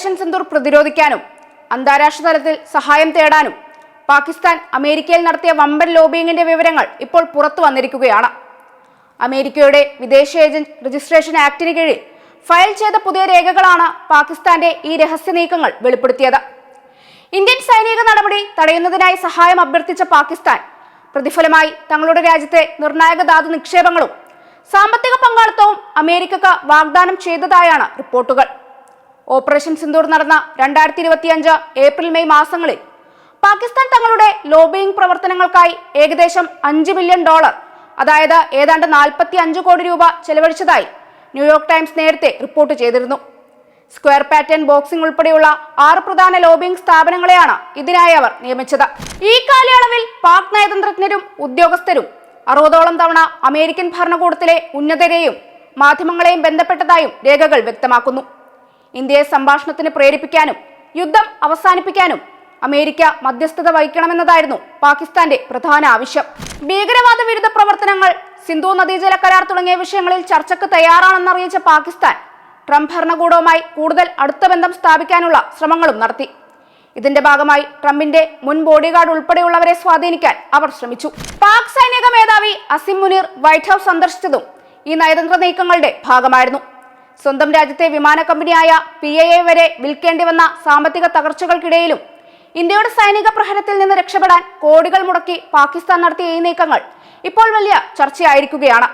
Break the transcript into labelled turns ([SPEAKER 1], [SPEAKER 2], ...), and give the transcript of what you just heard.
[SPEAKER 1] Operation Sindoor പ്രതിരോധിക്കാനും അന്താരാഷ്ട്ര തലത്തിൽ സഹായം തേടാനും പാകിസ്ഥാൻ അമേരിക്കയിൽ നടത്തിയ വമ്പൻ ലോബിയിങ്ങിന്റെ വിവരങ്ങൾ ഇപ്പോൾ പുറത്തു വന്നിരിക്കുകയാണ്. അമേരിക്കയുടെ വിദേശ ഏജന്റ് രജിസ്ട്രേഷൻ ആക്ടിന് കീഴിൽ ഫയൽ ചെയ്ത പുതിയ രേഖകളാണ് പാകിസ്ഥാന്റെ ഈ രഹസ്യ നീക്കങ്ങൾ വെളിപ്പെടുത്തിയത്. ഇന്ത്യൻ സൈനിക നടപടി തടയുന്നതിനായി സഹായം അഭ്യർത്ഥിച്ച പാകിസ്ഥാൻ പ്രതിഫലമായി തങ്ങളുടെ രാജ്യത്തെ നിർണായക ധാതു നിക്ഷേപങ്ങളും സാമ്പത്തിക പങ്കാളിത്തവും അമേരിക്കക്ക് വാഗ്ദാനം ചെയ്തതായാണ് റിപ്പോർട്ടുകൾ. ഓപ്പറേഷൻ സിന്ദൂർ നടന്ന രണ്ടായിരത്തി ഇരുപത്തിയഞ്ച് ഏപ്രിൽ മെയ് മാസങ്ങളിൽ. പാകിസ്ഥാൻ തങ്ങളുടെ ലോബിയിങ് പ്രവർത്തനങ്ങൾക്കായി ഏകദേശം അഞ്ച് ബില്യൺ ഡോളർ അതായത് ഏതാണ്ട് നാൽപ്പത്തി അഞ്ച് കോടി രൂപ ചെലവഴിച്ചതായി ന്യൂയോർക്ക് ടൈംസ് നേരത്തെ റിപ്പോർട്ട് ചെയ്തിരുന്നു. സ്ക്വയർ പാറ്റേൺ ബോക്സിംഗ് ഉൾപ്പെടെയുള്ള ആറ് പ്രധാന ലോബിയിങ് സ്ഥാപനങ്ങളെയാണ് ഇതിനായി അവർ നിയമിച്ചത്. ഈ കാലയളവിൽ പാക് നയതന്ത്രജ്ഞരും ഉദ്യോഗസ്ഥരും അറുപതോളം തവണ അമേരിക്കൻ ഭരണകൂടത്തിലെ ഉന്നതരെയും മാധ്യമങ്ങളെയും ബന്ധപ്പെട്ടതായും രേഖകൾ വ്യക്തമാക്കുന്നു. ഇന്ത്യയെ സംഭാഷണത്തിന് പ്രേരിപ്പിക്കാനും യുദ്ധം അവസാനിപ്പിക്കാനും അമേരിക്ക മധ്യസ്ഥത വഹിക്കണമെന്നതായിരുന്നു പാകിസ്ഥാന്റെ പ്രധാന ആവശ്യം. ഭീകരവാദ വിരുദ്ധ പ്രവർത്തനങ്ങൾ സിന്ധു നദീജല കരാർ തുടങ്ങിയ വിഷയങ്ങളിൽ ചർച്ചയ്ക്ക് തയ്യാറാണെന്നറിയിച്ച പാകിസ്ഥാൻ ട്രംപ് ഭരണകൂടവുമായി കൂടുതൽ അടുത്ത ബന്ധം സ്ഥാപിക്കാനുള്ള ശ്രമങ്ങളും നടത്തി. ഇതിന്റെ ഭാഗമായി ട്രംപിന്റെ മുൻ ബോഡിഗാർഡ് ഉൾപ്പെടെയുള്ളവരെ സ്വാധീനിക്കാൻ അവർ ശ്രമിച്ചു. പാക് സൈനിക മേധാവി അസിം മുനീർ വൈറ്റ് ഹൌസ് സന്ദർശിച്ചതും ഈ നയതന്ത്ര നീക്കങ്ങളുടെ ഭാഗമായിരുന്നു. സ്വന്തം രാജ്യത്തെ വിമാന കമ്പനിയായ പി എ എ വരെ വിൽക്കേണ്ടി വന്ന സാമ്പത്തിക തകർച്ചകൾക്കിടയിലും ഇന്ത്യയുടെ സൈനിക പ്രഹരത്തിൽ നിന്ന് രക്ഷപ്പെടാൻ കോടികൾ മുടക്കി പാകിസ്ഥാൻ നടത്തിയ ഈ നീക്കങ്ങൾ ഇപ്പോൾ വലിയ ചർച്ചയായിരിക്കുകയാണ്.